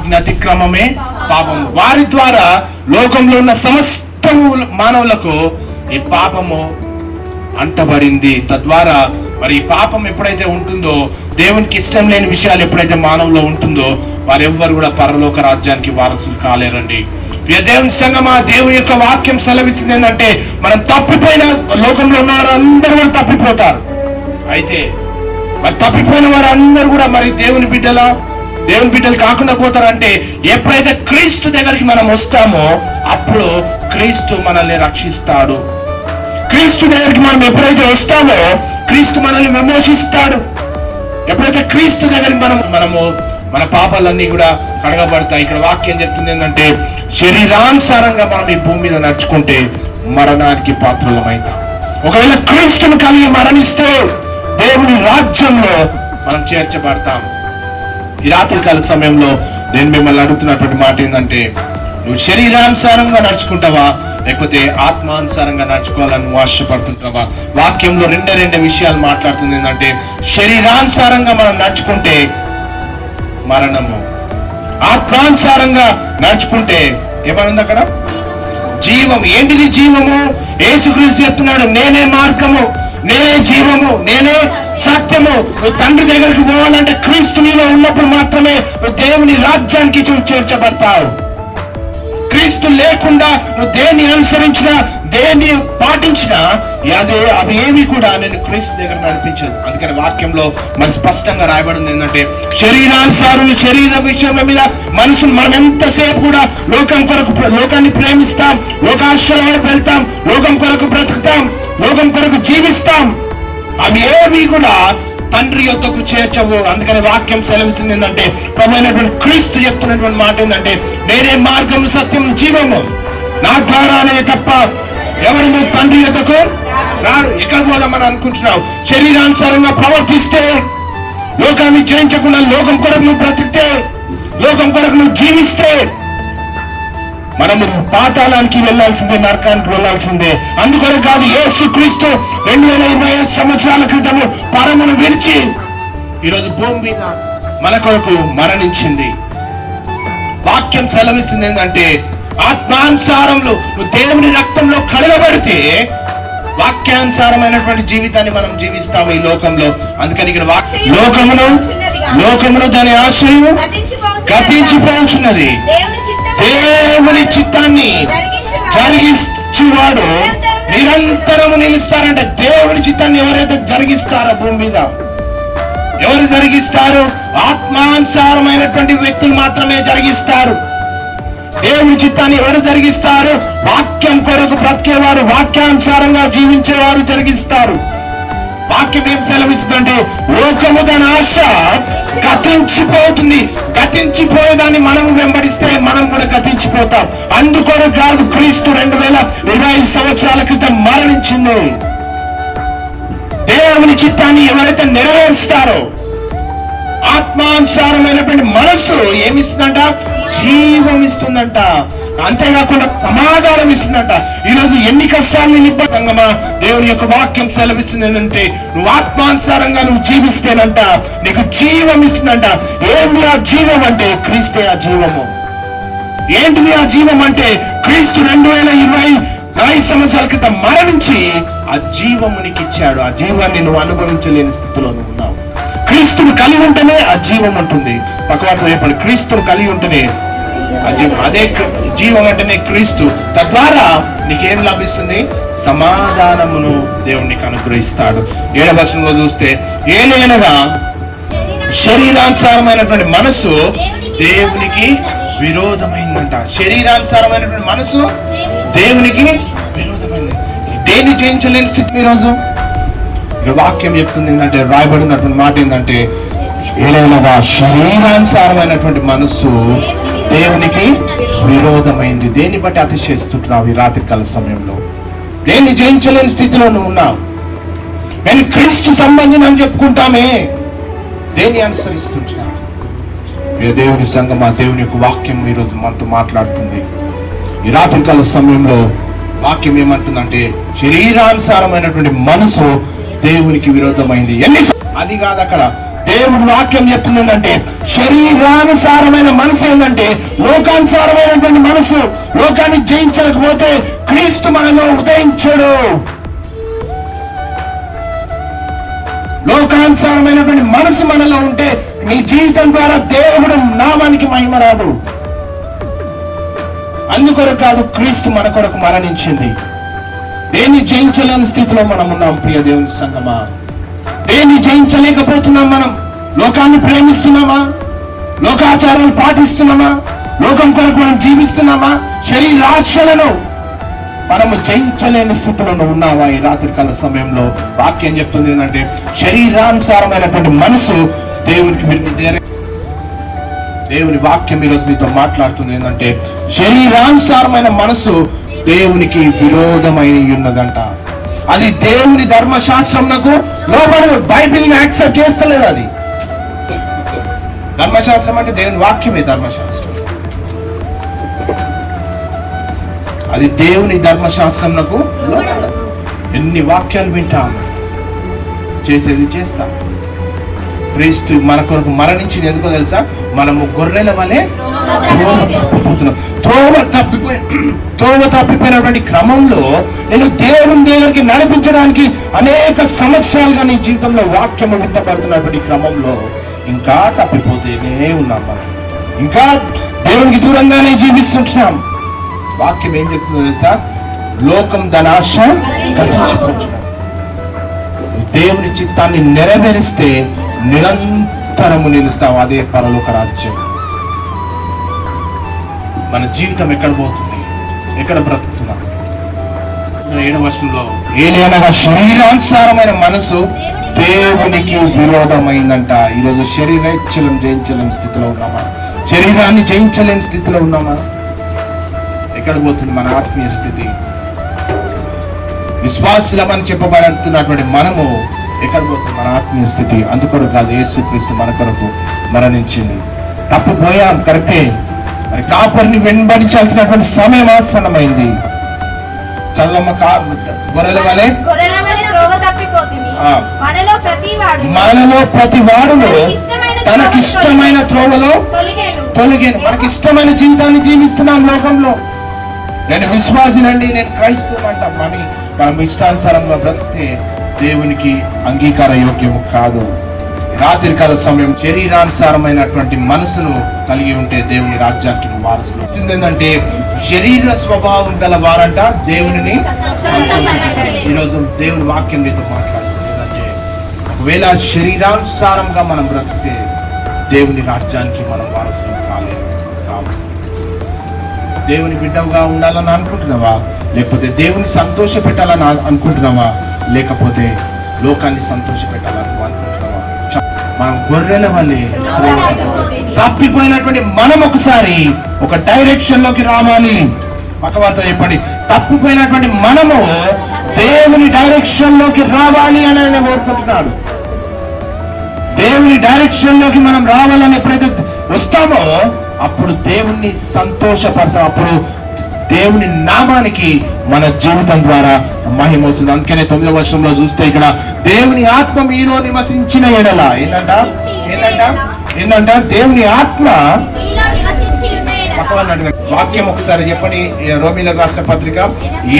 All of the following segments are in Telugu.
ఆజ్ఞ అతిక్రమమే పాపము. వారి ద్వారా లోకంలో ఉన్న సమస్త మానవులకు ఈ పాపము అంటబడింది. తద్వారా మరి ఈ పాపం ఎప్పుడైతే ఉంటుందో దేవునికి ఇష్టం లేని విషయాలు ఎప్పుడైతే మానవులో ఉంటుందో వారెవ్వరు కూడా పరలోక రాజ్యానికి వారసులు కాలేరండి. దేవుని సంగమా దేవుని యొక్క వాక్యం సెలవిస్తుంది ఏంటంటే మనం తప్పిపోయిన లోకంలో ఉన్న వారు అందరూ కూడా తప్పిపోతారు. అయితే మరి తప్పిపోయిన వారు అందరూ కూడా మరి దేవుని బిడ్డలా దేవుని బిడ్డలు కాకుండా పోతారంటే ఎప్పుడైతే క్రీస్తు దగ్గరికి మనం వస్తామో అప్పుడు క్రీస్తు మనల్ని రక్షిస్తాడు. క్రీస్తు దగ్గరికి మనం ఎప్పుడైతే వస్తామో క్రీస్తు మనల్ని విమోషిస్తాడు ఎప్పుడైతే క్రీస్తు దగ్గరికి మనం మనము మన పాపాలన్నీ కూడా కడగబడతాయి. ఇక్కడ వాక్యం చెప్తుంది ఏంటంటే శరీరానుసారంగా మనం ఈ భూమి మీద నడుచుకుంటే మరణానికి పాత్రలమైతాం. ఒకవేళ క్రీస్తుని కలిగి మరణిస్తే దేవుని రాజ్యంలో మనం చేర్చబడతాం. ఈ రాత్రికాల సమయంలో నేను మిమ్మల్ని అడుగుతున్నటువంటి మాట ఏంటంటే నువ్వు శరీరానుసారంగా నడుచుకుంటావా? లేకపోతే ఆత్మానుసారంగా నడుచుకోవాలని నువ్వు ఆశపడుతుంటావా? వాక్యంలో రెండే రెండే విషయాలు మాట్లాడుతుంది ఏంటంటే శరీరానుసారంగా మనం నడుచుకుంటే మరణము. ఆత్మానుసారంగా నడుచుకుంటే ఏమనుంది అక్కడ? జీవం ఏంటిది జీవము? ఏసుక్రీస్తు చెప్తున్నాడు నేనే మార్గము. నేనే జీవము నేనే సత్యము. నువ్వు తండ్రి దగ్గరికి పోవాలంటే క్రీస్తు నీలో ఉన్నప్పుడు మాత్రమే నువ్వు దేవుని రాజ్యానికి చేర్చబడతావు. క్రీస్తు లేకుండా నువ్వు దేన్ని అనుసరించినా దేన్ని పాటించినా అదే అవి ఏవి కూడా నేను క్రీస్తు దగ్గర నడిపించదు అందుకని వాక్యంలో మరి స్పష్టంగా రాయబడింది ఏంటంటే శరీరానుసారులు శరీర విషయంలో మీద మనసు మనం ఎంతసేపు కూడా లోకం కొరకు లోకాన్ని ప్రేమిస్తాం లోకాశ్రయాలకు వెళ్తాం లోకం కొరకు బ్రతుకుతాం లోకం కొరకు జీవిస్తాం. అవి ఏవి కూడా తండ్రి యొక్కకు చేర్చవు. అందుకని వాక్యం సెలవిస్తుంది ఏంటంటే ప్రభు అయినటువంటి క్రీస్తు చెప్తున్నటువంటి మాట ఏంటంటే నేనే మార్గం సత్యం జీవము. నా ద్వారానే తప్ప ఎవరు నువ్వు తండ్రి యొక్కకు రాడు ఎక్కడ పోదామని అనుకుంటున్నావు? శరీరానుసారంగా ప్రవర్తిస్తే లోకాన్ని జయించకుండా లోకం కొరకు నువ్వు బ్రతికితే లోకం కొరకు నువ్వు జీవిస్తే మనము పాతాళానికి వెళ్ళాల్సిందే నరకానికి వెళ్ళాల్సిందే. అందుకొరకు కాదు యేసు క్రీస్తు రెండు వేల ఇరవై ఐదు సంవత్సరాల క్రితము పరమును విడిచి ఈరోజు భూమి మీద మన కొరకు మరణించింది. వాక్యం సెలవిస్తుంది ఏంటంటే ఆత్మానుసారంలో నువ్వు దేవుని రక్తంలో కడగబడితే వాక్యానుసారమైనటువంటి జీవితాన్ని మనం జీవిస్తాము ఈ లోకంలో. అందుకని ఇక్కడ లోకమును లోకమును దాని ఆశయము గతించిపోవచ్చున్నది దేవుని చిత్తాన్ని జరిగించువాడు నిరంతరము నిలుస్తారంటే దేవుని చిత్తాన్ని ఎవరైతే జరిగిస్తారో భూమి మీద? ఎవరు జరిగిస్తారు? ఆత్మానుసారమైనటువంటి వ్యక్తులు మాత్రమే జరిగిస్తారు. దేవుని చిత్తాన్ని ఎవరు జరిగిస్తారు? వాక్యం కొరకు బ్రతికేవారు వాక్యానుసారంగా జీవించేవారు జరిగిస్తారు. వాక్యం ఏం సెలవిస్తుందంటే లోకము దాని ఆశ గతించిపోతుంది గతించిపోయేదాన్ని మనం వెంబడిస్తే మనం కూడా గతించిపోతాం అందుకొని కాదు క్రీస్తు రెండు వేల ఇరవై ఐదు సంవత్సరాల క్రితం మరణించింది. దేవుని చిత్తాన్ని ఎవరైతే నెరవేరుస్తారో ఆత్మానుసారమైనటువంటి మనస్సు ఏమిస్తుందంట? జీవం ఇస్తుందంట అంతేకాకుండా సమాధానం ఇస్తుందంట ఈరోజు ఎన్ని కష్టాలు నింప సంగమా? దేవుని యొక్క వాక్యం సెలవిస్తుంది ఏంటంటే నువ్వు ఆత్మానుసారంగా నువ్వు జీవిస్తేనంట నీకు జీవం ఇస్తుందంట ఏంటి ఆ జీవం అంటే? క్రీస్తే ఆ జీవము. ఏంటిది ఆ జీవం అంటే? క్రీస్తు రెండు వేల ఇరవై నాలుగు సంవత్సరాల క్రితం మరణించి ఆ జీవము నీకు ఇచ్చాడు. ఆ జీవాన్ని నువ్వు అనుభవించలేని స్థితిలో నువ్వు ఉన్నావు. క్రీస్తుని కలిగి ఉంటేనే ఆ జీవం ఉంటుంది. పక్కవాటి చెప్పండి. క్రీస్తును కలిగి ఉంటేనే అదే జీవం అంటేనే క్రీస్తు. తద్వారా నీకేం లభిస్తుంది? సమాధానమును దేవుడు నీకు అనుగ్రహిస్తాడు. ఏడవచనంలో చూస్తే ఏలైనగా శరీరానుసారమైనటువంటి మనసు దేవునికి విరోధమైందంట. శరీరానుసారమైనటువంటి మనసు దేవునికి విరోధమైంది. దేన్ని జయించలేని స్థితి ఈరోజు? వాక్యం చెప్తుంది ఏంటంటే రాయబడినటువంటి మాట ఏంటంటే ఏలైనగా శరీరానుసారమైనటువంటి మనస్సు దేవునికి విరోధమైంది. దేన్ని బట్టి అతిశయిస్తుంటున్నావు ఈ రాత్రికాల సమయంలో? దేన్ని జయించలేని స్థితిలో నువ్వు ఉన్నావు? నేను క్రీస్తు సంబంధం అని చెప్పుకుంటామే. దేన్ని అనుసరిస్తుంటున్నావు? ఏ దేవుని సంఘం ఆ దేవుని యొక్క వాక్యం ఈరోజు మనతో మాట్లాడుతుంది. ఈ రాత్రికాల సమయంలో వాక్యం ఏమంటుందంటే శరీరానుసారమైనటువంటి మనసు దేవునికి విరోధమైంది. ఎన్ని అది కాదు అక్కడ. దేవుడి వాక్యం చెప్తుందంటే శరీరానుసారమైన మనసు ఏంటంటే లోకానుసారమైనటువంటి మనసు. లోకాన్ని జయించలేకపోతే క్రీస్తు మనలో ఉదయించడు. లోకానుసారమైనటువంటి మనసు మనలో ఉంటే నీ జీవితం ద్వారా దేవుడు నామానికి మహిమ రాదు. అందుకొరకు కాదు క్రీస్తు మన కొరకు మరణించింది. దేన్ని జయించలేని స్థితిలో మనం ఉన్నాం ప్రియ దేవుని సంగమా? దేన్ని జయించలేకపోతున్నాం మనం? లోకాన్ని ప్రేమిస్తున్నామా? లోకాచారాలు పాటిస్తున్నామా? లోకం కొరకు మనం జీవిస్తున్నామా? శరీరాశలను మనము జయించలేని స్థితిలో ఉన్నావా ఈ రాత్రికాల సమయంలో? వాక్యం చెప్తుంది ఏంటంటే శరీరానుసారమైనటువంటి మనసు దేవునికి విరుద్ధ- దేవుని వాక్యం ఈరోజు మీతో మాట్లాడుతుంది ఏంటంటే శరీరానుసారమైన మనసు దేవునికి విరోధమై ఉన్నదంట అది దేవుని ధర్మశాస్త్రంకు లోబడి బైబిల్ని యాక్సెప్ట్ చేస్తలేదు అది. ధర్మశాస్త్రం అంటే దేవుని వాక్యమే ధర్మశాస్త్రం. అది దేవుని ధర్మశాస్త్రంకు లోబడదు. ఎన్ని వాక్యాలు వింటాము చేసేది చేస్తాం. క్రీస్తు మన కొరకు మరణించింది ఎందుకో తెలుసా? మనము గొర్రెల వలె త్రోవ తప్పిపోతున్నాం. త్రోవ తప్పిపోయి త్రోవ తప్పిపోయినటువంటి క్రమంలో నేను దేవుని దగ్గరికి నడిపించడానికి అనేక సంవత్సరాలుగా నీ జీవితంలో వాక్యము విత్తపడుతున్నటువంటి క్రమంలో ఇంకా తప్పిపోతేనే ఉన్నాం మనం. ఇంకా దేవునికి దూరంగానే జీవిస్తుంటున్నాం. వాక్యం ఏం చెప్తుందో తెలుసా? లోకం ధనాశ దేవుని చిత్తాన్ని నెరవేరిస్తే నిరంతరము నిలుస్తావు అదే పరలోక రాజ్యం. మన జీవితం ఎక్కడ పోతుంది? ఎక్కడ బ్రతుకుతున్నాం ఏడవ వర్షంలో ఏలైనగా శరీరానుసారమైన మనసు దేవునికి విరోధమైందంట. ఈరోజు శరీరేచ్ఛలం జయించలేని స్థితిలో ఉన్నామా? శరీరాన్ని జయించలేని స్థితిలో ఉన్నామా? ఎక్కడ పోతుంది మన ఆత్మీయ స్థితి? విశ్వాసులమని చెప్పబడుతున్నటువంటి మనము ఎక్కడ పోతుంది మన ఆత్మీయ స్థితి అందుకొరకు కాదు యేసు క్రీస్తు మన కొరకు మరణించింది. తప్పిపోయాం కరెక్టే. మరి కాపరిని వెంబడించాల్సినటువంటి సమయం ఆసన్నమైంది. చదవమ్మ కా గొర్రెల వలె. మనలో ప్రతి వాడును తనకిష్టమైన త్రోవలో తొలిగేను. మనకి ఇష్టమైన జీవితాన్ని జీవిస్తున్నాం లోకంలో. నేను విశ్వాసినండి నేను క్రైస్తవునంట. మన మనం ఇష్టానుసారంగా బ్రతికితే దేవునికి అంగీకార యోగ్యము కాదు. రాత్రికాల సమయం శరీరానుసారమైనటువంటి మనసును కలిగి ఉంటే దేవుని రాజ్యానికి నువ్వు వారసులు. ఏంటంటే శరీర స్వభావం గల వారంట దేవునిని సంతోషించారు ఈరోజు దేవుని వాక్యం మీతో మాట్లాడుతుంది ఏంటంటే ఒకవేళ శరీరానుసారంగా మనం బ్రతికితే దేవుని రాజ్యానికి మనం వారసులు కాలేదు దేవుని బిడ్డవుగా ఉండాలని అనుకుంటున్నావా? లేకపోతే దేవుని సంతోష పెట్టాలని అనుకుంటున్నావా? లేకపోతే లోకాన్ని సంతోష అనుకుంటున్నావా? మనం గొర్రెల వల్లే తప్పిపోయినటువంటి మనం ఒకసారి ఒక డైరెక్షన్లోకి రావాలి. పక్కవారితో చెప్పండి తప్పిపోయినటువంటి మనము దేవుని డైరెక్షన్లోకి రావాలి అని ఆయన కోరుకుంటున్నాడు. దేవుని డైరెక్షన్లోకి మనం రావాలని ఎప్పుడైతే వస్తామో అప్పుడు దేవుణ్ణి సంతోషపరచ అప్పుడు దేవుని నామానికి మన జీవితం ద్వారా మహిమ వస్తుంది. అందుకనే తొమ్మిదవ వర్షంలో చూస్తే ఇక్కడ దేవుని ఆత్మ మీలో నివసించిన ఎడల. ఏంటంట ఏంటంట ఏంటంట దేవుని ఆత్మ. వాక్యం ఒకసారి చెప్పండి. రోమిలకు రాసిన పత్రిక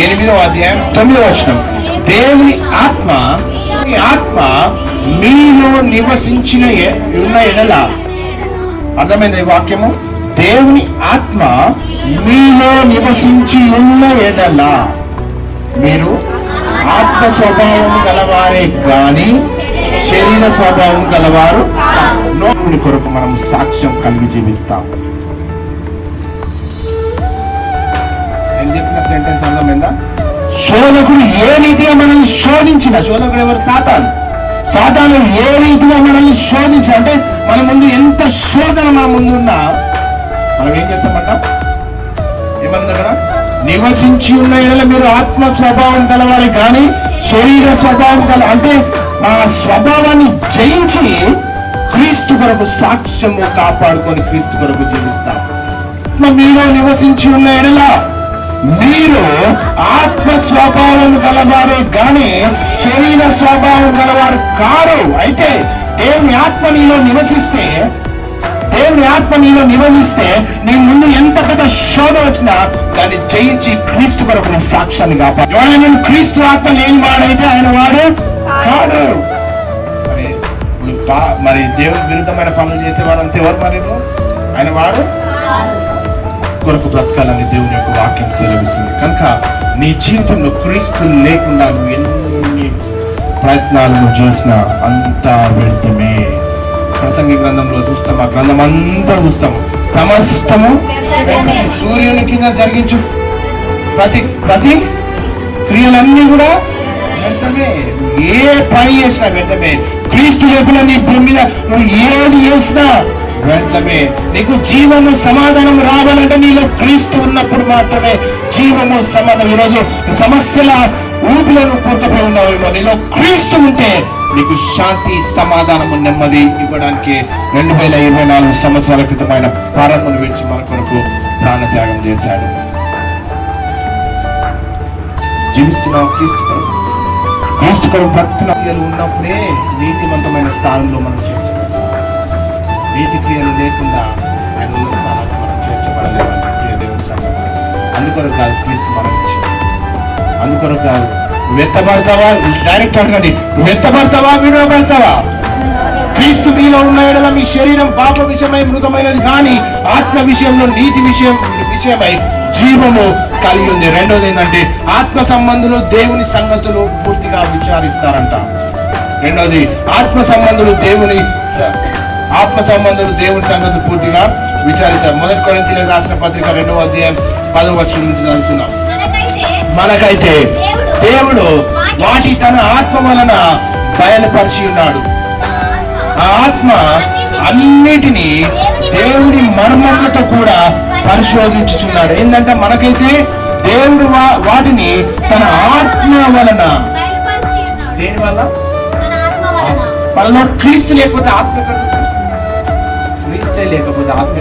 ఎనిమిదవ అధ్యాయం తొమ్మిదవ వచనం. దేవుని ఆత్మ ఆత్మ మీలో నివసించిన ఉన్న ఎడల. అర్థమైంది వాక్యము? దేవుని ఆత్మ మీలో నివసించి ఉన్న ఎడల మీరు ఆత్మ స్వభావం గలవారే గాని శరీర స్వభావం గలవారు నోని కొరకు మనం సాక్ష్యం కలిగి జీవిస్తాం. నేను చెప్పిన సెంటెన్స్ అర్థమైందా? శోధకుడు ఏ రీతిగా మనల్ని శోధించిన శోధకుడు ఎవరు? సాతాను. సాతాను ఏ రీతిగా మనల్ని శోధించిన అంటే మన ముందు ఎంత శోధన మన ముందున్నా మనం ఏం చేస్తామంట? ఏమన్నా అక్కడ నివసించి ఉన్న ఇళ్ళ మీరు ఆత్మ స్వభావం కలవాలి కానీ శరీర స్వభావం కల అంటే ఆ స్వభావాన్ని జయించి క్రీస్తు కొరకు సాక్ష్యము కాపాడుకొని క్రీస్తు కొరకు జీవిస్తాం. ఆత్మ మీలో నివసించి ఉన్న ఎడల మీరు ఆత్మ స్వభావం గలవారే గాని శరీర స్వభావం గలవారు కారు. అయితే దేవుని ఆత్మ నీలో నివసిస్తే దేవుని ఆత్మ నీలో నివసిస్తే నీ ముందు ఎంత పెద్ద శోధ వచ్చినా దాన్ని జయించి క్రీస్తు కొరకు నీ సాక్ష్యాన్ని కాపాడు. ఎవరైనా క్రీస్తు ఆత్మ లేని వాడైతే ఆయన వాడు కాడు. మరి మరి దేవుని విరుద్ధమైన పనులు చేసేవాడు అంతే ఎవరు మరి ఆయన వాడు కొరకు బ్రతకాలని దేవుని యొక్క వాక్యం సెలవిస్తుంది. కనుక నీ జీవితంలో క్రీస్తు లేకుండా నువ్వు ఎన్ని ప్రయత్నాలు నువ్వు చేసినా అంతా వ్యర్థమే. ప్రసంగి గ్రంథంలో చూస్తాం ఆ గ్రంథం అంతా చూస్తాము సమస్తము సూర్యుని కింద జరిగించు. ప్రతి ప్రతి క్రియలన్నీ కూడా వ్యర్థమే. ఏ పని చేసినా వ్యర్థమే. క్రీస్తు లేకుండా నీ భూమి మీద నువ్వు ఏది చేసినా వ్యర్థమే. నీకు జీవము సమాధానం రావాలంటే నీలో క్రీస్తు ఉన్నప్పుడు మాత్రమే జీవము సమాధానం. ఈరోజు సమస్యల ఊపిలను కూర్చోపోయి ఉన్నావేమో. నీలో క్రీస్తు ఉంటే నీకు శాంతి సమాధానము నెమ్మది ఇవ్వడానికి రెండు వేల ఇరవై నాలుగు సంవత్సరాల క్రితం ఆయన పరమును విడిచి మన కొరకు ప్రాణత్యాగం చేశాడు. జీవిస్తున్నావు క్రీస్తు కొరకు. క్రీస్తు కొరకు భక్తుల క్రియలు ఉన్నప్పుడే నీతివంతమైన స్థానంలో మనం చేర్చబడతాం. నీతి క్రియలు లేకుండా ఆయన ఉన్న స్థానంలో మనం చేర్చబడలేము ప్రియ సంఘం. అందుకొరకు కాదు క్రీస్తు మనం అందుకొరకు కాదు మెత్తబడతావా డైరెక్ట్ అడగండి నువ్వు విడవబడతావా క్రీస్తు మీలో ఉన్న ఎడల మీ శరీరం పాప విషయమై మృతమైనది కానీ ఆత్మ విషయంలో నీతి విషయం విషయమై జీవము కలిగి ఉంది. రెండోది ఏంటంటే ఆత్మ సంబంధులు దేవుని సంగతులు పూర్తిగా విచారిస్తారంట. రెండోది ఆత్మ సంబంధులు దేవుని ఆత్మ సంబంధులు దేవుని సంగతులు పూర్తిగా విచారిస్తారు. మొదటి కొరింథీయులకు రాసిన పత్రిక రెండవ అధ్యాయం పదవ వచనం నుంచి చదువుతున్నాం మనకైతే దేవుడు వాటి తన ఆత్మ వలన బయలుపరిచి ఉన్నాడు ఆ ఆత్మ అన్నిటినీ దేవుడి మర్మములతో కూడా పరిశోధించుచున్నాడు ఏంటంటే మనకైతే దేవుడు వా- వాటిని తన ఆత్మ వలన. దేని వల్ల మనలో క్రీస్తు లేకపోతే ఆత్మ? క్రీస్తే లేకపోతే ఆత్మ?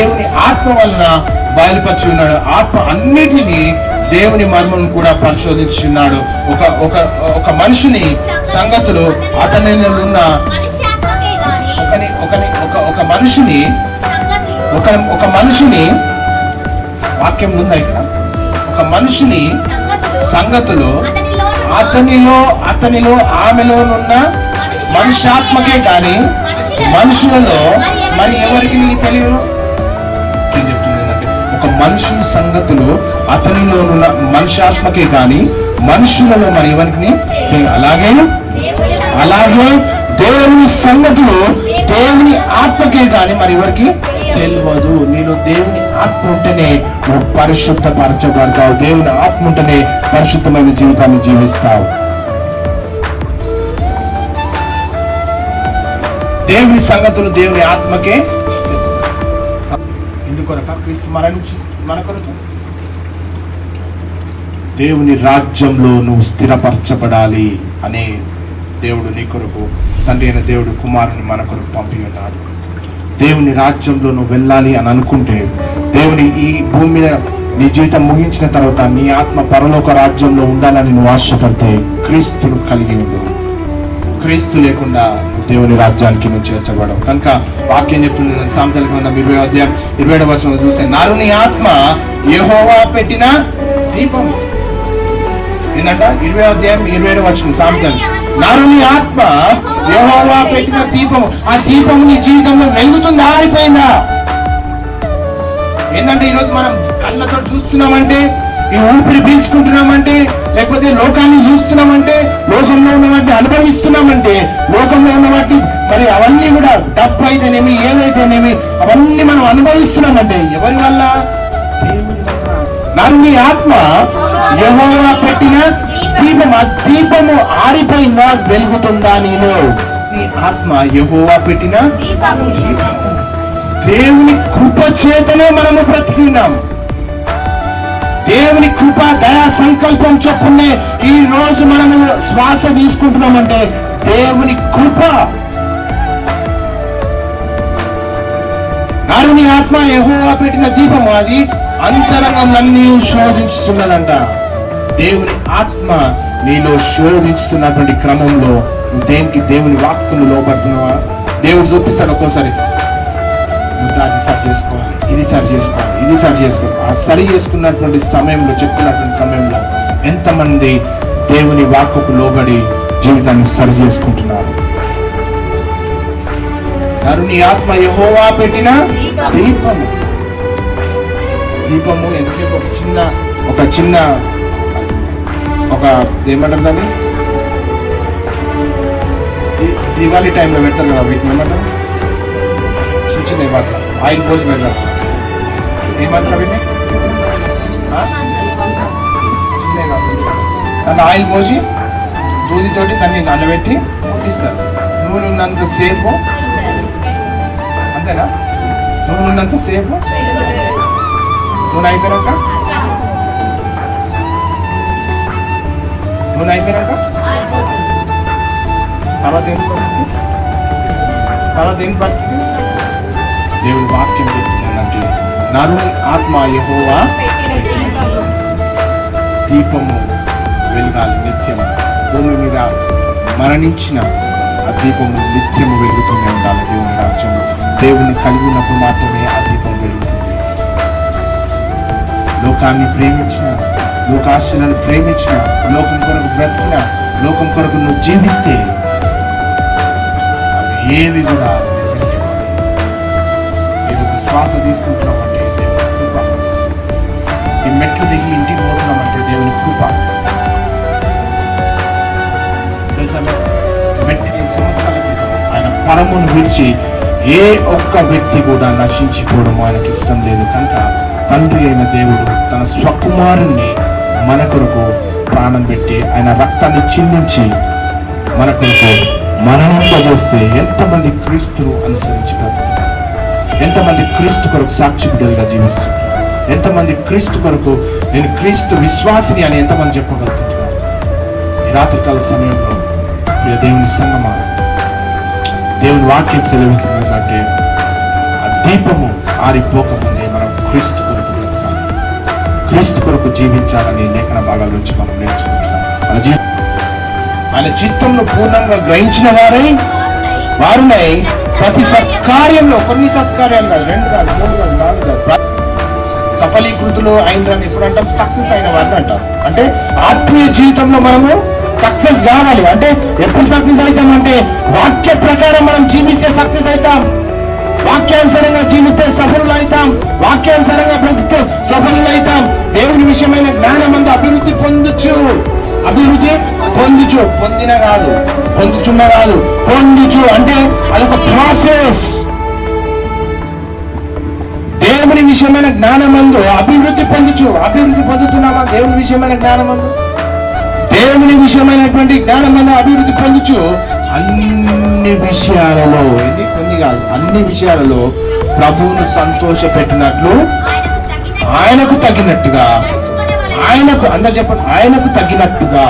దేవుని ఆత్మ వలన బయలుపరిచి ఉన్నాడు. ఆత్మ అన్నిటినీ దేవుని మర్మం కూడా పరిశోధించున్నాడు ఒక ఒక ఒక మనిషిని సంగతులు అతని ఉన్న ఒకని ఒకని ఒక ఒక మనిషిని ఒక ఒక మనిషిని వాక్యం ఉందా ఇక్కడ? ఒక మనిషిని సంగతులు అతనిలో అతనిలో ఆమెలోనున్న మనుష్యాత్మకే కానీ మనుషులలో మరి ఎవరికి నీకు తెలియదు? ఏంటంటే, ఒక మనుషుని సంగతులు అతనిలోనున్న మనుషాత్మకే కానీ మనుషులలో మరి ఎవరికి అలాగే? అలాగే దేవుని సంగతులు దేవుని ఆత్మకే కానీ మరి ఎవరికి? తెలియదు. నేను దేవుని ఆత్మ ఉంటేనే నువ్వు పరిశుద్ధపరచబడతావు. దేవుని ఆత్మ ఉంటేనే పరిశుద్ధమైన జీవితాన్ని జీవిస్తావు. దేవుని సంగతులు దేవుని ఆత్మకే కొరక క్రీస్తు మరణించి మన కొరకు. దేవుని రాజ్యంలో నువ్వు స్థిరపరచబడాలి అనే దేవుడు నీ కొరకు తండ్రి అయిన దేవుడు కుమారుని మన కొరకు పంపి ఉన్నాడు. దేవుని రాజ్యంలో నువ్వు వెళ్ళాలి అని అనుకుంటే దేవుని ఈ భూమి మీద నీ జీవితం ముగించిన తర్వాత నీ ఆత్మ పరలోక రాజ్యంలో ఉండాలని నువ్వు ఆశపడితే క్రీస్తును కలిగి ఉండు. క్రీస్తు లేకుండా నువ్వు దేవుని రాజ్యానికి నువ్వు చేర్చబడవు కనుక వాక్యం చెప్తుంది సామెతల గ్రంథం ఇరవై అధ్యాయం ఇరవై ఏడవ వచనం చూస్తే నరుని ఆత్మ యహోవా పెట్టిన దీపం. ఏంటంట ఇరవై అధ్యాయం ఇరవై ఏడవ వచనం సామెతలు. నరుని ఆత్మ యహోవా పెట్టిన దీపం ఆ దీపం నీ జీవితంలో వెలుగుతుందా? ఆరిపోయిందా? ఏంటంటే ఈరోజు మనం కళ్ళతో చూస్తున్నామంటే ఈ ఊపిరి పీల్చుకుంటున్నామంటే లేకపోతే లోకాన్ని చూస్తున్నామంటే లోకంలో ఉన్న వాటిని అనుభవిస్తున్నామంటే లోకంలో ఉన్న వాటి మరి అవన్నీ కూడా డబ్బు అయితేనేమి ఏదైతేనేమి అవన్నీ మనం అనుభవిస్తున్నామంటే ఎవరి వల్ల? నరుని ఆత్మ యెహోవా పెట్టిన దీపం ఆ దీపము ఆరిపోయిందా వెలుగుతుందా నీలో? నీ ఆత్మ యెహోవా పెట్టిన దీపము. దేవుని కృప చేతనే మనము బ్రతికి ఉన్నాం. దేవుని కృప దయా సంకల్పం చొప్పునే ఈ రోజు మనము శ్వాస తీసుకుంటున్నామంటే దేవుని కృప. నరుని ఆత్మ ఎహోవా పెట్టిన దీపం అది. అంతరంగం అన్ని శోధించుతున్నదంట దేవుని ఆత్మ నీలో శోధిస్తున్నటువంటి క్రమంలో దేనికి దేవుని వాక్కును లోపడుతున్నావా దేవుడు చూపిస్తాడు ఒక్కోసారి. నువ్వు అది సరి చేసుకోవాలి. ఇది సరి చేసుకోవాలి. ఇది సరి చేసుకోవాలి. ఆ సరి చేసుకున్నటువంటి సమయంలో చెప్తున్నటువంటి సమయంలో ఎంతమంది దేవుని వాక్కుకు లోబడి జీవితాన్ని సరి చేసుకుంటున్నారు? అరుణి ఆత్మ యహోవా పెట్టిన దీపము. దీపము ఎంతసేపు? ఒక చిన్న ఒక చిన్న ఒక ఏమంటారు దాన్ని? దీపావళి దివాళీ టైంలో పెడతారు కదా వీటిని ఏమంటారు? చిన్న చిన్న వాటిలో ఆయిల్ పోసి పెడతారు ఏమంటారు వీటిని ఆ? చిన్నవి ఆయిల్ పోసి దూదితోటి దాన్ని నానబెట్టి ముట్టిస్తారు. నూనె ఉన్నంత సేపు అంతేనా? నూనె ఉన్నంత సేపు నూనె అయిపోయాక నూనె అయిపోయాక తర్వాత ఏంటి పరిస్థితి? తర్వాత ఏంటి పరిస్థితి? దేవుని వాక్యం చెప్తుందంటే నరుని ఆత్మ యహోవా దీపము వెలగాలి నిత్యం భూమి మీద మరణించిన ఆ దీపము నిత్యము వెలుగుతూనే ఉండాలి దేవుని రాజ్యంలో. దేవుని కలిగి ఉన్నప్పుడు మాత్రమే ఆ దీపం వెలుగుతుంది. లోకాన్ని ప్రేమించిన లోకాశ్చర్యాన్ని ప్రేమించిన లోకం కొరకు బ్రతికిన లోకం కొరకు నువ్వు జీవిస్తే ఏవి కూడా ఈరోజు శ్వాస తీసుకుంటున్నామంటే దేవుని కృప. ఈ మెట్లు దిగి ఇంటికి పోతున్నామంటే దేవుని కృప. తెలుసా మీకు? మెట్టి సంవత్సరాల క్రితం ఆయన పరమును విడిచి ఏ ఒక్క వ్యక్తి కూడా నశించిపోవడం ఆయనకి ఇష్టం లేదు. కనుక తండ్రి అయిన దేవుడు తన స్వకుమారుణ్ణి మన కొరకు ప్రాణం పెట్టి ఆయన రక్తాన్ని చిందించి మన కొరకు మరణింపజేస్తే ఎంతమంది క్రీస్తును అనుసరించి బ్రతుకుతున్నారు ఎంతమంది క్రీస్తు కొరకు సాక్షి బిడ్డలుగా జీవిస్తున్నారు? ఎంతమంది క్రీస్తు కొరకు నేను క్రీస్తు విశ్వాసిని అని ఎంతమంది చెప్పగలుగుతున్నారు? ఈ రాత్రికాల సమయంలో ప్రియ దేవుని సంగమా దేవుని వాక్యం చెలవిస్తుంది అంటే ఆ దీపము ఆరిపోకముందే మనం క్రీస్తు కొరకు బ్రతకాలి. క్రీస్తు కొరకు జీవించాలని లేఖన భాగాల నుంచి మనం నేర్చుకుంటున్నాం. మన జీవితం ఆయన చిత్తంలో పూర్ణంగా గ్రహించిన వారై వారునై ప్రతి సత్కార్యంలో కొన్ని సత్కార్యాలు కాదు రెండు కాదు మూడు కాదు నాలుగు కాదు. సఫలీకృతులు అయినని ఎప్పుడు అంటాం? సక్సెస్ అయిన వారిని అంటారు అంటే ఆత్మీయ జీవితంలో మనము సక్సెస్ కావాలి. అంటే ఎప్పుడు సక్సెస్ అవుతాం అంటే వాక్య ప్రకారం మనం జీవిస్తే సక్సెస్ అవుతాం. వాక్యానుసారంగా జీవిస్తే సఫలులు అవుతాం. వాక్యానుసారంగా బ్రతికితే సఫలులు అవుతాం. దేవుని విషయమైన జ్ఞానం అంతా అభివృద్ధి పొందొచ్చు అభివృద్ధి పొందుచు. పొందిన కాదు పొందుచున్న కాదు పొందుచు. అంటే అదొక ప్రాసెస్ దేవుని విషయమైన జ్ఞానమందు అభివృద్ధి పొందుచు. అభివృద్ధి పొందుతున్నామా దేవుని విషయమైన జ్ఞానమందు? దేవుని విషయమైనటువంటి జ్ఞానమందు అభివృద్ధి పొందుచు. అన్ని విషయాలలో ఇది కొన్ని కాదు అన్ని విషయాలలో ప్రభువును సంతోష పెట్టినట్లు ఆయనకు తగినట్టుగా ఆయనకు అందరు చెప్పండి ఆయనకు తగినట్టుగా.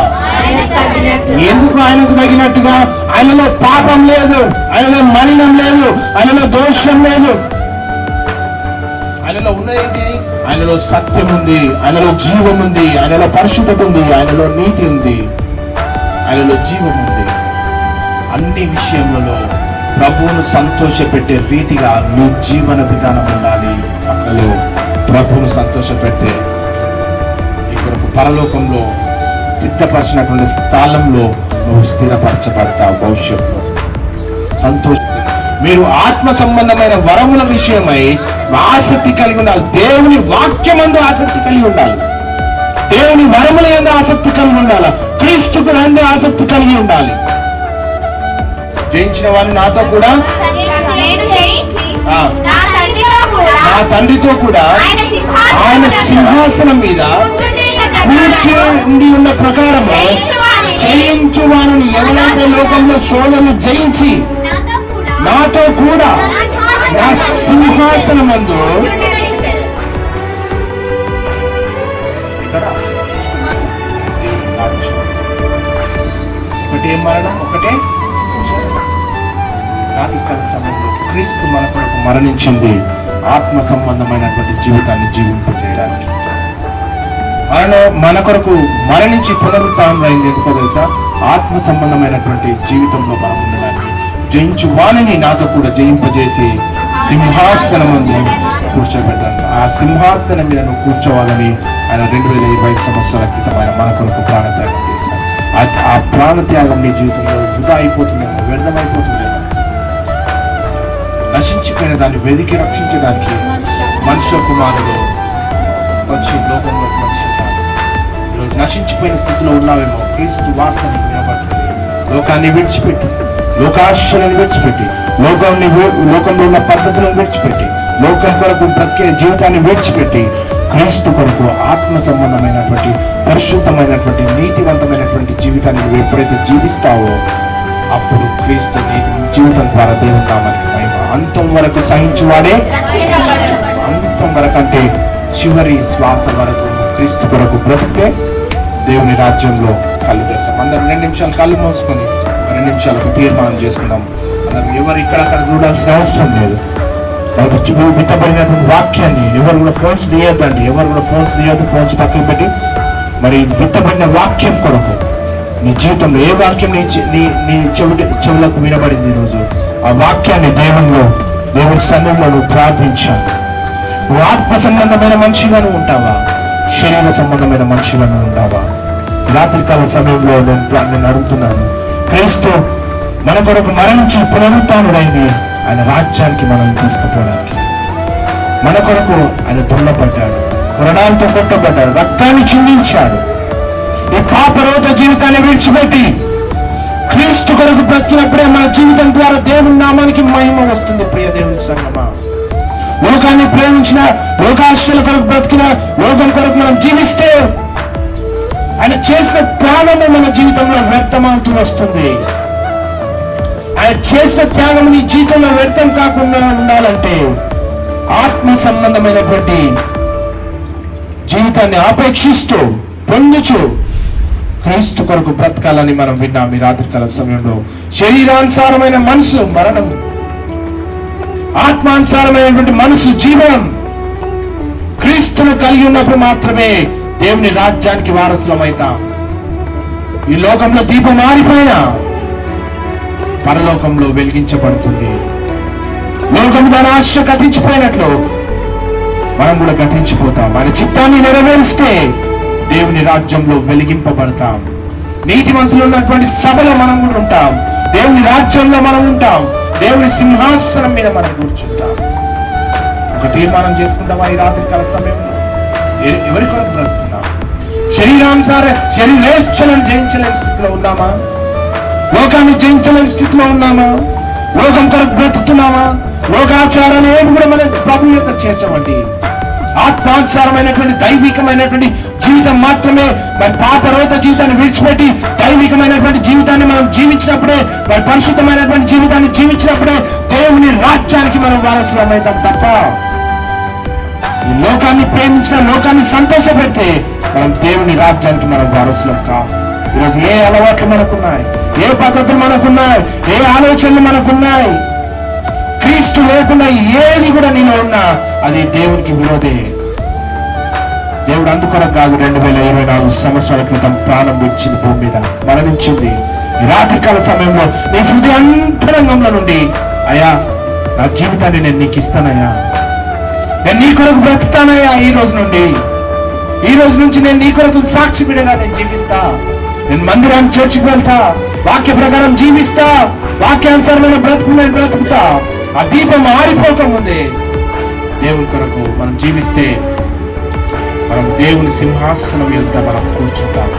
ఎందుకు ఆయనకు తగినట్టుగా? ఆయనలో పాపం లేదు ఆయనలో మలినం లేదు ఆయనలో దోషం లేదు. ఆయనలో ఉన్నదేంటి ఆయనలో సత్యం ఉంది ఆయనలో జీవం ఉంది ఆయనలో పరిశుద్ధత ఉంది ఆయనలో నీతి ఉంది. ఆయనలో జీవం ఉంది. అన్ని విషయములలో ప్రభువును సంతోషపెట్టే రీతిగా నీ జీవన విధానం ఉండాలి. అక్కలో ప్రభువును సంతోషపెట్టే పరలోకంలో సిద్ధపరిచినటువంటి స్థానంలో నువ్వు స్థిరపరచబడతావు భవిష్యత్తులో. సంతోష. మీరు ఆత్మ సంబంధమైన వరముల విషయమై ఆసక్తి కలిగి ఉండాలి. దేవుని వాక్యమందు ఆసక్తి కలిగి ఉండాలి. దేవుని వరముల ఎందు ఆసక్తి కలిగి ఉండాలి. క్రీస్తుకు నందు ఆసక్తి కలిగి ఉండాలి. జయించిన వారు నాతో కూడా? నా తండ్రితో కూడా ఆయన సింహాసనం మీద కూర్చి ఉండి ఉన్న ప్రకారము జయించు వారిని ఎవరైతే లోకంలో శోధనలు జయించి నాతో కూడా నా సింహాసనమందు జయించెను. ఒకటే మరణం ఒకటే జీవం. రాత్రికాల సమయంలో క్రీస్తు మన కొరకు మరణించింది ఆత్మ సంబంధమైనటువంటి జీవితాన్ని జీవింపజేయడానికి ఆయన మన కొరకు మరణించి పునరుత్నం అయింది ఎందుకో తెలుసా? ఆత్మ సంబంధమైనటువంటి జీవితంలో మనం ఉండడానికి జయించు వాణిని నాతో కూడా జయింపజేసి సింహాసనం కూర్చోబెట్టాను ఆ సింహాసనం మీద నువ్వు కూర్చోవాలని ఆయన రెండు వేల ఇరవై సంవత్సరాల క్రితం ఆయన మన కొరకు ప్రాణత్యాగం చేశారు ఆ- ఆ ప్రాణత్యాగం నీ జీవితంలో వృధా అయిపోతుందేమో వ్యర్థమైపోతుందేమో నశించిపోయిన దాన్ని వెదికి రక్షించడానికి మనుష్య కుమారుడు వచ్చి లోకంలోకి ఈరోజు నశించిపోయిన స్థితిలో ఉన్నావేమో క్రీస్తు వార్తను వినబడుతుంది లోకాన్ని విడిచిపెట్టి లోకాశలను విడిచిపెట్టి లోకాన్ని లోకంలో ఉన్న పద్ధతులను విడిచిపెట్టి లోకం కొరకు బ్రతికే జీవితాన్ని విడిచిపెట్టి క్రీస్తు కొరకు ఆత్మ సంబంధమైనటువంటి పరిశుద్ధమైనటువంటి నీతివంతమైనటువంటి జీవితాన్ని నువ్వు ఎప్పుడైతే జీవిస్తావో అప్పుడు క్రీస్తు జీవితం ద్వారా మహిమ అంతం వరకు సహించువాడే. అంతం వరకు అంటే చివరి శ్వాస వరకు క్రీస్తు కొరకు బ్రతికితే దేవుని రాజ్యంలో కళ్ళు తెస్తాం అందరం రెండు నిమిషాలు కళ్ళు మోసుకొని రెండు నిమిషాలకు తీర్మానం చేసుకుందాం. అందరం ఎవరు ఇక్కడక్కడ చూడాల్సిన అవసరం లేదు. మనకు విత్తబడినటువంటి వాక్యాన్ని ఎవరు కూడా ఫోన్స్ తీయద్దండి. ఎవరు కూడా ఫోన్స్ తీయద్దు ఫోన్స్ పక్కన పెట్టి. మరి విత్తబడిన వాక్యం కొరకు నీ జీవితంలో ఏ వాక్యం నీ నీ నీ చెవిటి చెవులకు వినబడింది ఈరోజు? ఆ వాక్యాన్ని దేవునిలో దేవుని సన్నిధిలో నువ్వు నువ్వు ఆత్మ సంబంధమైన మనిషిగాను ఉంటావా? శరీర సంబంధమైన మనిషిగాను ఉంటావా? రాత్రికాల సమయంలో నేను ప్రా- నేను అడుగుతున్నాను క్రీస్తు మన కొరకు మరణించి పునరుత్డైంది. ఆయన రాజ్యానికి మనం తీసుకుపోవడానికి. మన కొరకు ఆయన దున్నపడ్డాడు మరణాలతో కొట్టబడ్డాడు. రక్తాన్ని చిందించాడు. ఈ పాపరోత జీవితాన్ని విడిచిపెట్టి క్రీస్తు కొరకు బ్రతికినప్పుడే మన జీవితం ద్వారా దేవుని నామానికి మహిమ వస్తుంది ప్రియ దేవుని సంగమా. లోకాన్ని ప్రేమించిన లోకాశల కొరకు బ్రతికిన లోకం కొరకు మనం జీవిస్తే ఆయన చేసిన త్యాగము మన జీవితంలో వ్యర్థమవుతూ వస్తుంది. ఆయన చేసిన త్యాగం నీ జీవితంలో వ్యర్థం కాకుండా ఉండాలంటే ఆత్మ సంబంధమైనటువంటి జీవితాన్ని ఆపేక్షిస్తూ పొందుచు క్రీస్తు కొరకు బ్రతకాలని మనం విన్నాం ఈ రాత్రికాల సమయంలో. శరీరానుసారమైన మనసు మరణం ఆత్మానుసారమైనటువంటి మనసు జీవం క్రీస్తును కలిగి ఉన్నప్పుడు మాత్రమే దేవుని రాజ్యానికి వారసులమైతాం. ఈ లోకంలో దీపం మారిపోయినా పరలోకంలో వెలిగించబడుతుంది. లోకం దాని ఆశ గతించిపోయినట్లు మనం కూడా గతించిపోతాం. మన చిత్తాన్ని నెరవేరిస్తే దేవుని రాజ్యంలో వెలిగింపబడతాం. నీతివంతులు ఉన్నటువంటి సభలో మనం కూడా ఉంటాం. దేవుని రాజ్యంలో మనం ఉంటాం. దేవుని సింహాసనం మీద మనం కూర్చుంటాం. ఒక తీర్మానం చేసుకుంటామా ఈ రాత్రికాల సమయంలో? ఎవరి కొరకు బ్రతుకుతున్నాం? శరీరానుసార శరీరేచ్ఛలను జయించలేని స్థితిలో ఉన్నామా? లోకాన్ని జయించలేని స్థితిలో ఉన్నామా? లోకం కొరకు బ్రతుకుతున్నామా? లోకాచారాలు ఏమి కూడా మన ప్రభు యొక్క చేర్చమండి. ఆత్మానుసారమైనటువంటి దైవికమైనటువంటి జీవితం మాత్రమే మరి పాపరోత జీవితాన్ని విడిచిపెట్టి దైవికమైనటువంటి జీవితాన్ని మనం జీవించినప్పుడే పరిశుద్ధమైనటువంటి జీవితాన్ని జీవించినప్పుడే దేవుని రాజ్యానికి మనం వారసులమవుతాం తప్ప ఈ లోకాన్ని ప్రేమించిన లోకాన్ని సంతోషపెడితే మనం దేవుని రాజ్యానికి మనం వారసులం కాం. ఈరోజు ఏ అలవాట్లు మనకున్నాయి? ఏ పద్ధతులు మనకున్నాయి? ఏ ఆలోచనలు మనకున్నాయి? క్రీస్తు లేకుండా ఏది కూడా నీలో ఉన్నా అది దేవునికి విరోధే. దేవుడు అందుకొరకు కాదు రెండు వేల ఇరవై నాలుగు సంవత్సరాల క్రితం ప్రాణం విడిచింది భూమి మీద మరణించింది. రాత్రికాల సమయంలో నీ హృదయ అంతరంగంలో నుండి అయ్యా నా జీవితాన్ని నేను నీకు ఇస్తానయ్యా. నేను నీ కొరకు బ్రతుతానయ్యా ఈ రోజు నుండి. ఈ రోజు నుంచి నేను నీ కొరకు సాక్షి బిడగా నేను జీవిస్తా. నేను మందిరాన్ని చర్చికి వెళ్తా వాక్య ప్రకారం జీవిస్తా వాక్యానుసారమైన బ్రతుకు నేను బ్రతుకుతా. ఆ దీపం ఆడిపోకముందే దేవుని కొరకు మనం జీవిస్తే మనం దేవుని సింహాసనం ఎదుట మనం కూర్చుంటాం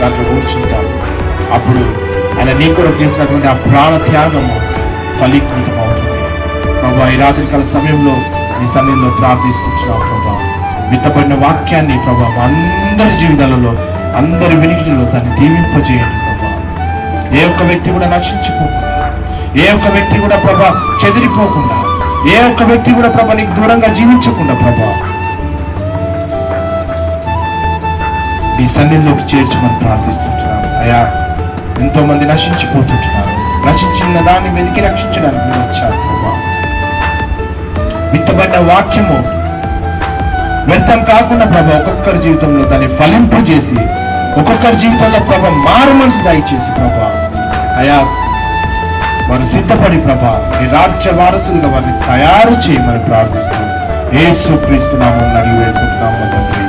దాంట్లో కూర్చుంటాం. అప్పుడు ఆయన నీ కొరకు చేసినటువంటి ఆ ప్రాణ త్యాగము ఫలీకృతం అవుతుంది ప్రభు ఈ రాత్రికాల సమయంలో ఈ సమయంలో ప్రార్థిస్తున్నాం ప్రభా. విత్తబడిన వాక్యాన్ని ప్రభా అందరి జీవితాలలో అందరి వెనుకలో దాన్ని దీవింపజేయండి ప్రభా. ఏ ఒక్క వ్యక్తి కూడా నశించిపోకుండా ఏ ఒక్క వ్యక్తి కూడా ప్రభా చెదిరిపోకుండా ఏ ఒక్క వ్యక్తి కూడా ప్రభా నీకు దూరంగా జీవించకుండా ప్రభా ఈ సన్నిధిలోకి చేర్చమని ప్రార్థిస్తుంటున్నాను అయా ఎంతో మంది నశించిపోతుంటున్నారు. నశించిన దాన్ని వెతికి రక్షించడానికి మీరు వచ్చారు విత్తబడిన వాక్యము వ్యర్థం కాకుండా ప్రభ ఒక్కొక్కరి జీవితంలో దాన్ని ఫలింపు చేసి ఒక్కొక్కరి జీవితంలో ప్రభ మారు మనసు దయచేసి ప్రభ. అయా వారు సిద్ధపడి ప్రభా ఈ రాజ్య వారసులుగా వారిని తయారు చేయమని ప్రార్థిస్తున్నాం. ఏ క్రీస్తు నామం అడిగి వేడుకుంటున్నాము